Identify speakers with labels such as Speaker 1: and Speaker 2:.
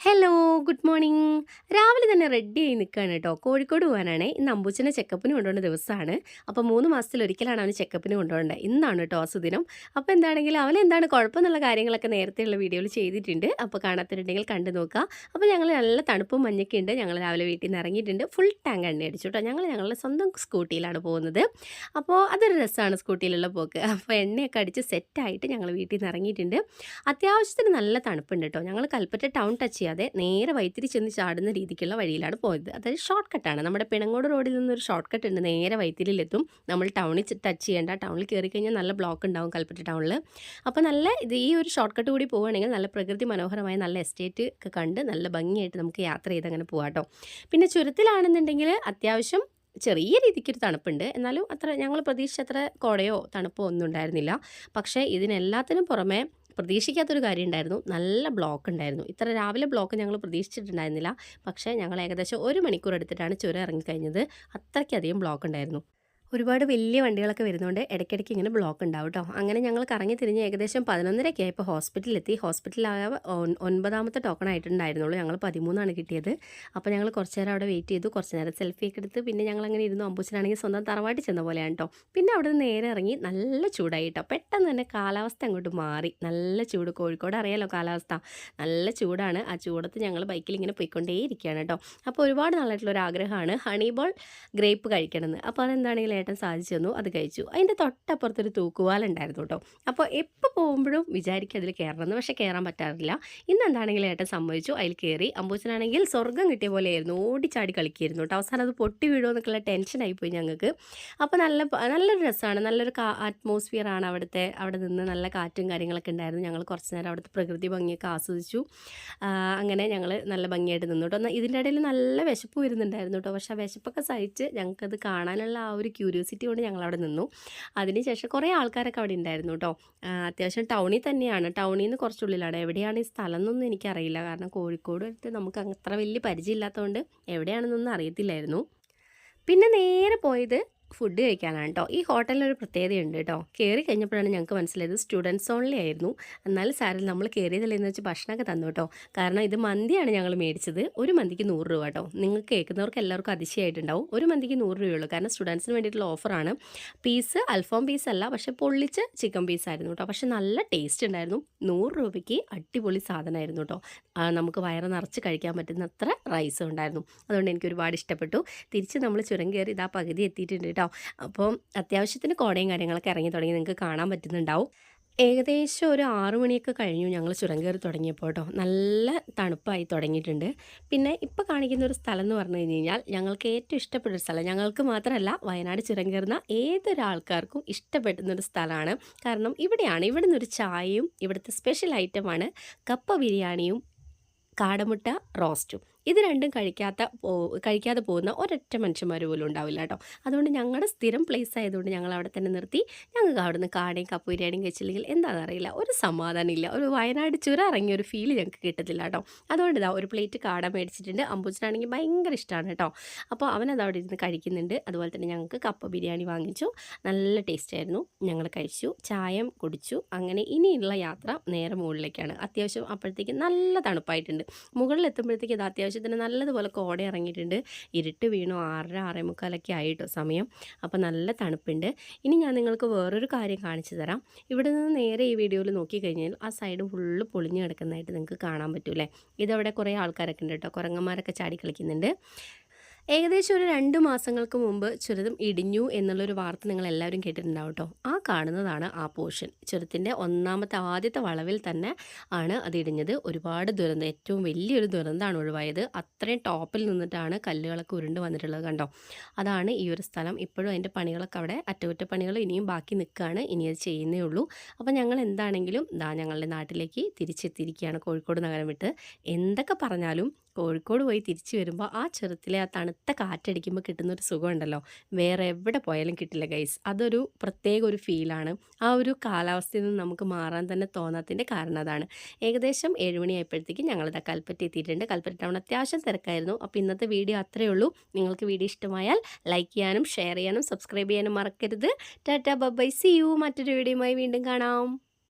Speaker 1: Hello! Good morning. രാവിലെ തന്നെ ready ആയി നിൽക്കുകയാണ് കേട്ടോ. കോഴിക്കോട് പോകാനാണ്. ഇന്ന് അമ്പൂച്ചനെ ചെക്കപ്പിന് കൊണ്ടുപോകുന്ന ദിവസമാണ്. അപ്പോൾ മൂന്ന് മാസത്തിലൊരിക്കലാണ് അവന് ചെക്കപ്പിന് കൊണ്ടുപോകേണ്ടത് ഇന്നാണ് കേട്ടോ സുദിനം. അപ്പോൾ എന്താണെങ്കിലും അവൻ എന്താണ് കുഴപ്പമെന്നുള്ള കാര്യങ്ങളൊക്കെ നേരത്തെയുള്ള വീഡിയോയിൽ ചെയ്തിട്ടുണ്ട്. അപ്പോൾ കാണാത്തിട്ടുണ്ടെങ്കിൽ കണ്ടു നോക്കുക. അപ്പോൾ ഞങ്ങൾ നല്ല തണുപ്പും മഞ്ഞൊക്കെ ഉണ്ട്. ഞങ്ങൾ രാവിലെ വീട്ടിൽ നിന്ന് ഇറങ്ങിയിട്ടുണ്ട്. ഫുൾ ടാങ്ക് എണ്ണ അടിച്ചു കേട്ടോ. ഞങ്ങൾ ഞങ്ങളുടെ സ്വന്തം സ്കൂട്ടിയിലാണ് പോകുന്നത്. അപ്പോൾ അതൊരു രസമാണ് സ്കൂട്ടിയിലുള്ള പോക്ക്. അപ്പോൾ എണ്ണയൊക്കെ അടിച്ച് സെറ്റായിട്ട് ഞങ്ങൾ വീട്ടിൽ നിന്ന് ഇറങ്ങിയിട്ടുണ്ട്. അത്യാവശ്യത്തിന് നല്ല തണുപ്പുണ്ട് കേട്ടോ. ഞങ്ങൾ കൽപ്പറ്റ ടൗൺ ടച്ച് ചെയ്യാതെ നേരെ വൈത്തിരി ചെന്ന് ചാടുന്ന രീതിക്കുള്ള വഴിയിലാണ് പോയത്. അതായത് ഷോർട്ട് കട്ടാണ് നമ്മുടെ പിണങ്ങോട് റോഡിൽ നിന്നൊരു ഷോർട്ട് കട്ട് ഉണ്ട്. നേരെ വൈത്തിരിയിലെത്തും. നമ്മൾ ടൗണിൽ ടച്ച് ചെയ്യേണ്ട ടൗണിൽ കയറി കഴിഞ്ഞാൽ നല്ല ബ്ലോക്ക് ഉണ്ടാവും കൽപ്പറ്റ ടൗണിൽ അപ്പോൾ നല്ല ഇത് ഈ ഒരു ഷോർട്ട് കട്ട് കൂടി പോവുകയാണെങ്കിൽ നല്ല പ്രകൃതി മനോഹരമായ നല്ല എസ്റ്റേറ്റ് ഒക്കെ കണ്ട് നല്ല ഭംഗിയായിട്ട് നമുക്ക് യാത്ര ചെയ്ത് അങ്ങനെ പോകാം പിന്നെ ചുരത്തിലാണെന്നുണ്ടെങ്കിൽ അത്യാവശ്യം ചെറിയ രീതിക്കൊരു തണുപ്പുണ്ട്. എന്നാലും അത്ര ഞങ്ങൾ പ്രതീക്ഷിച്ച അത്ര കുടയോ തണുപ്പോ ഒന്നും ഉണ്ടായിരുന്നില്ല. പക്ഷേ ഇതിനെല്ലാത്തിനും പുറമെ പ്രതീക്ഷിക്കാത്തൊരു കാര്യം ഉണ്ടായിരുന്നു നല്ല ബ്ലോക്ക് ഉണ്ടായിരുന്നു ഇത്ര രാവിലെ ബ്ലോക്ക് ഞങ്ങൾ പ്രതീക്ഷിച്ചിട്ടുണ്ടായിരുന്നില്ല. പക്ഷേ ഞങ്ങൾ ഏകദേശം ഒരു മണിക്കൂർ എടുത്തിട്ടാണ് ചുരം ഇറങ്ങിക്കഴിഞ്ഞത്. അത്രയ്ക്കധികം ബ്ലോക്ക് ഉണ്ടായിരുന്നു ഒരുപാട് വലിയ വണ്ടികളൊക്കെ വരുന്നതുകൊണ്ട് ഇടയ്ക്കിടയ്ക്ക് ഇങ്ങനെ ബ്ലോക്ക് ഉണ്ടാവും കേട്ടോ അങ്ങനെ ഞങ്ങൾ കറങ്ങി തിരിഞ്ഞ് ഏകദേശം പതിനൊന്നരയ്ക്ക് ആയപ്പോൾ ഹോസ്പിറ്റലിലെത്തി ഹോസ്പിറ്റലായ ഒൻപതാമത്തെ ടോക്കൺ ആയിട്ടുണ്ടായിരുന്നുള്ളൂ. ഞങ്ങൾ പതിമൂന്നാണ് കിട്ടിയത്. അപ്പോൾ ഞങ്ങൾ കുറച്ച് നേരം അവിടെ വെയിറ്റ് ചെയ്തു. കുറച്ച് നേരം സെൽഫി ഒക്കെ എടുത്ത് പിന്നെ ഞങ്ങൾ അങ്ങനെ ഇരുന്നു. അമ്പൂച്ചനാണെങ്കിൽ സ്വന്തം തറവാട്ടി ചെന്ന പോലെയാണ് കേട്ടോ പിന്നെ അവിടെ നിന്ന് നേരെ ഇറങ്ങി നല്ല ചൂടായി കേട്ടോ പെട്ടെന്ന് തന്നെ കാലാവസ്ഥ അങ്ങോട്ട് മാറി. നല്ല ചൂട്. കോഴിക്കോട് അറിയാലോ കാലാവസ്ഥ. നല്ല ചൂടാണ്. ആ ചൂടത്ത് ഞങ്ങൾ ബൈക്കിൽ ഇങ്ങനെ പോയിക്കൊണ്ടേയിരിക്കുകയാണ് കേട്ടോ അപ്പോൾ ഒരുപാട് നാളായിട്ടുള്ള ഒരു ആഗ്രഹമാണ്. ഹണിബോൾ ഗ്രേപ്പ് കഴിക്കണമെന്ന്. അപ്പോൾ അതെന്താണെങ്കിലും ഏട്ടൻ സാധിച്ചു തന്നു അത് കഴിച്ചു. അതിന്റെ തൊട്ടപ്പുറത്തൊരു തൂക്കുവാലുണ്ടായിരുന്നു കേട്ടോ. അപ്പോൾ എപ്പോൾ പോകുമ്പോഴും വിചാരിക്കും അതിൽ കയറണമെന്ന് പക്ഷേ കയറാൻ പറ്റാറില്ല. ഇന്ന് എന്താണെങ്കിലും ഏട്ടൻ സമ്മതിച്ചു അതിൽ കയറി. അമ്പൂച്ചനാണെങ്കിൽ സ്വർഗം കിട്ടിയ പോലെയായിരുന്നു ഓടിച്ചാടി കളിക്കായിരുന്നു കേട്ടോ. അവസാനം അത് പൊട്ടി വീഴുമോ എന്നൊക്കെയുള്ള ടെൻഷനായിപ്പോയി ഞങ്ങൾക്ക്. അപ്പോൾ നല്ല നല്ലൊരു രസമാണ് നല്ലൊരു അറ്റ്മോസ്ഫിയറാണ് അവിടുത്തെ അവിടെ നിന്ന് നല്ല കാറ്റും കാര്യങ്ങളൊക്കെ ഉണ്ടായിരുന്നു. ഞങ്ങൾ കുറച്ച് നേരം അവിടുത്തെ പ്രകൃതി ഭംഗിയൊക്കെ ആസ്വദിച്ചു. അങ്ങനെ ഞങ്ങൾ നല്ല ഭംഗിയായിട്ട് നിന്നു കേട്ടോ. ഇതിന്റെ ഇടയിൽ നല്ല വിശപ്പ് വരുന്നുണ്ടായിരുന്നു കേട്ടോ. പക്ഷേ ആ വിശപ്പൊക്കെ സഹിച്ച് ഞങ്ങൾക്കത് കാണാനുള്ള ആ ഒരു ക്യൂരിയോസിറ്റി കൊണ്ട് ഞങ്ങൾ അവിടെ നിന്നു അതിനുശേഷം കുറേ ആൾക്കാരൊക്കെ അവിടെ ഉണ്ടായിരുന്നു കേട്ടോ അത്യാവശ്യം ടൗണിൽ തന്നെയാണ്. ടൗണിൽ നിന്ന് കുറച്ചുള്ളിലാണ്. എവിടെയാണ് ഈ സ്ഥലം എന്നൊന്നും എനിക്കറിയില്ല. കാരണം കോഴിക്കോട് അടുത്ത് നമുക്ക് അത്ര വലിയ പരിചയമില്ലാത്തതുകൊണ്ട് എവിടെയാണെന്നൊന്നും അറിയത്തില്ലായിരുന്നു. പിന്നെ നേരെ പോയത് ഫുഡ് കഴിക്കാനാണ് കേട്ടോ ഈ ഹോട്ടലിനൊരു പ്രത്യേകതയുണ്ട് കേട്ടോ കയറി കഴിഞ്ഞപ്പോഴാണ് ഞങ്ങൾക്ക് മനസ്സിലായത് സ്റ്റുഡൻസ് ഓൺലി ആയിരുന്നു. എന്നാലും സാറിൽ നമ്മൾ കയറിയതല്ലെന്ന് വെച്ച് ഭക്ഷണമൊക്കെ തന്നു കേട്ടോ കാരണം ഇത് മന്തിയാണ് ഞങ്ങൾ മേടിച്ചത്. ഒരു മന്തിക്ക് നൂറ് രൂപ കേട്ടോ നിങ്ങൾ കേൾക്കുന്നവർക്ക് എല്ലാവർക്കും അതിശയമായിട്ടുണ്ടാവും ഒരു മന്തിക്ക് നൂറ് രൂപയുള്ളൂ കാരണം സ്റ്റുഡൻസിന് വേണ്ടിയിട്ടുള്ള ഓഫറാണ് പീസ് അൽഫോം പീസ് അല്ല പക്ഷേ പൊള്ളിച്ച് ചിക്കൻ പീസ് ആയിരുന്നു കേട്ടോ പക്ഷേ നല്ല ടേസ്റ്റ് ഉണ്ടായിരുന്നു. നൂറ് രൂപയ്ക്ക് അടിപൊളി സാധനമായിരുന്നു കേട്ടോ നമുക്ക് വയറ് നിറച്ച് കഴിക്കാൻ പറ്റുന്ന അത്ര റൈസും ഉണ്ടായിരുന്നു. അതുകൊണ്ട് എനിക്ക് ഒരുപാട് ഇഷ്ടപ്പെട്ടു. തിരിച്ച് നമ്മൾ ചുരം കയറി ഇതാ പകുതി എത്തിയിട്ടുണ്ട് കേട്ടോ. അപ്പം അത്യാവശ്യത്തിന് കോടയും കാര്യങ്ങളൊക്കെ ഇറങ്ങി തുടങ്ങി നിങ്ങൾക്ക് കാണാൻ പറ്റുന്നുണ്ടാവും. ഏകദേശം ഒരു ആറു മണിയൊക്കെ കഴിഞ്ഞു ഞങ്ങൾ ചുരം കയറി തുടങ്ങിയപ്പോൾ കേട്ടോ. നല്ല തണുപ്പായി തുടങ്ങിയിട്ടുണ്ട്. പിന്നെ ഇപ്പോൾ കാണിക്കുന്ന ഒരു സ്ഥലം എന്ന് പറഞ്ഞു കഴിഞ്ഞ് കഴിഞ്ഞാൽ ഞങ്ങൾക്ക് ഏറ്റവും ഇഷ്ടപ്പെട്ട ഒരു സ്ഥലം. ഞങ്ങൾക്ക് മാത്രമല്ല വയനാട് ചുരം കയറുന്ന ഏതൊരാൾക്കാർക്കും ഇഷ്ടപ്പെടുന്ന ഒരു സ്ഥലമാണ്. കാരണം ഇവിടെയാണ് ഇവിടുന്ന് ഒരു ചായയും ഇവിടുത്തെ സ്പെഷ്യൽ ഐറ്റമാണ് കപ്പ ബിരിയാണിയും കാടമുട്ട റോസ്റ്റും ഇത് രണ്ടും കഴിക്കാത്ത കഴിക്കാതെ പോകുന്ന ഒരൊറ്റ മനുഷ്യന്മാർ പോലും ഉണ്ടാവില്ല കേട്ടോ. അതുകൊണ്ട് ഞങ്ങളുടെ സ്ഥിരം പ്ലേസ് ആയതുകൊണ്ട് ഞങ്ങൾ അവിടെ തന്നെ നിർത്തി. ഞങ്ങൾക്ക് അവിടെ നിന്ന് കാടയും ബിരിയാണിയും കഴിച്ചില്ലെങ്കിൽ എന്താണെന്ന് അറിയില്ല ഒരു സമാധാനമില്ല. ഒരു വയനാട് ചുര ഇറങ്ങിയ ഒരു ഫീൽ ഞങ്ങൾക്ക് കിട്ടത്തില്ല കേട്ടോ. അതുകൊണ്ട് ഇതാ ഒരു പ്ലേറ്റ് കാട മേടിച്ചിട്ടുണ്ട്. അമ്പൂച്ചനാണെങ്കിൽ ഭയങ്കര ഇഷ്ടമാണ് കേട്ടോ. അപ്പോൾ അവനത് അവിടെ ഇരുന്ന് കഴിക്കുന്നുണ്ട്. അതുപോലെ തന്നെ ഞങ്ങൾക്ക് കപ്പ ബിരിയാണി വാങ്ങിച്ചു. നല്ല ടേസ്റ്റ് ആയിരുന്നു. ഞങ്ങൾ കഴിച്ചു. ചായം കുടിച്ചു. അങ്ങനെ ഇനിയുള്ള യാത്ര നേരെ മുകളിലേക്കാണ്. അത്യാവശ്യം അപ്പോഴത്തേക്ക് നല്ല തണുപ്പായിട്ടുണ്ട്. മുകളിൽ എത്തുമ്പോഴത്തേക്ക് ഇത് അത്യാവശ്യത്തിന് നല്ലതുപോലെ കോട ഇറങ്ങിയിട്ടുണ്ട്. ഇരുട്ട് വീണു ആറര ആറേ മുക്കാലൊക്കെ ആയിട്ടോ സമയം. അപ്പോൾ നല്ല തണുപ്പുണ്ട്. ഇനി ഞാൻ നിങ്ങൾക്ക് വേറൊരു കാര്യം കാണിച്ചു തരാം. ഇവിടെ നിന്ന് നേരെ ഈ വീഡിയോയിൽ നോക്കിക്കഴിഞ്ഞാൽ ആ സൈഡ് ഫുള്ള് പൊളിഞ്ഞു കിടക്കുന്നതായിട്ട് നിങ്ങൾക്ക് കാണാൻ പറ്റൂലേ ഇതവിടെ കുറേ ആൾക്കാരൊക്കെ ഉണ്ട് കേട്ടോ. കുരങ്ങന്മാരൊക്കെ ചാടി കളിക്കുന്നുണ്ട്. ഏകദേശം ഒരു രണ്ട് മാസങ്ങൾക്ക് മുമ്പ് ചുരം ഇടിഞ്ഞു എന്നുള്ളൊരു വാർത്ത നിങ്ങൾ എല്ലാവരും കേട്ടിട്ടുണ്ടാവും കേട്ടോ ആ കാണുന്നതാണ് ആ പോർഷൻ. ചുരത്തിന്റെ ഒന്നാമത്തെ ആദ്യത്തെ വളവിൽ തന്നെ ആണ് അത് ഇടിഞ്ഞത്. ഒരുപാട് ദുരന്തം ഏറ്റവും വലിയൊരു ദുരന്തമാണ് ഒഴിവായത്. അത്രയും ടോപ്പിൽ നിന്നിട്ടാണ് കല്ലുകളൊക്കെ ഉരുണ്ട് വന്നിട്ടുള്ളത് കണ്ടോ? അതാണ് ഈ ഒരു സ്ഥലം. ഇപ്പോഴും അതിന്റെ പണികളൊക്കെ അവിടെ അറ്റകുറ്റപ്പണികൾ ഇനിയും ബാക്കി നിൽക്കുകയാണ്. ഇനി അത് ചെയ്യുന്നേ ഉള്ളൂ. അപ്പോൾ ഞങ്ങൾ എന്താണെങ്കിലും ഇതാ ഞങ്ങളുടെ നാട്ടിലേക്ക് തിരിച്ചെത്തിയിരിക്കുകയാണ് കോഴിക്കോട് നഗരം വിട്ട്. എന്തൊക്കെ പറഞ്ഞാലും കോഴിക്കോട് പോയി തിരിച്ചു വരുമ്പോൾ ആ ചെറുത്തിലെ ആ തണുത്ത കാറ്റടിക്കുമ്പോൾ കിട്ടുന്ന ഒരു സുഖമുണ്ടല്ലോ. വേറെ എവിടെ പോയാലും കിട്ടില്ല ഗൈസ് അതൊരു പ്രത്യേക ഒരു ഫീലാണ് ആ ഒരു കാലാവസ്ഥയിൽ നിന്ന് നമുക്ക് മാറാൻ തന്നെ തോന്നാത്തതിന്റെ കാരണം അതാണ്. ഏകദേശം ഏഴുമണിയായപ്പോഴത്തേക്ക് ഞങ്ങളിതാ കൽപ്പറ്റ എത്തിയിട്ടുണ്ട്. കൽപ്പറ്റ ടൗൺ അത്യാവശ്യം തിരക്കായിരുന്നു. അപ്പോൾ ഇന്നത്തെ വീഡിയോ അത്രയേ ഉള്ളൂ. നിങ്ങൾക്ക് വീഡിയോ ഇഷ്ടമായാൽ ലൈക്ക് ചെയ്യാനും ഷെയർ ചെയ്യാനും സബ്സ്ക്രൈബ് ചെയ്യാനും മറക്കരുത്. ടാറ്റ ബൈ സി യു മറ്റൊരു വീഡിയോയുമായി വീണ്ടും കാണാം.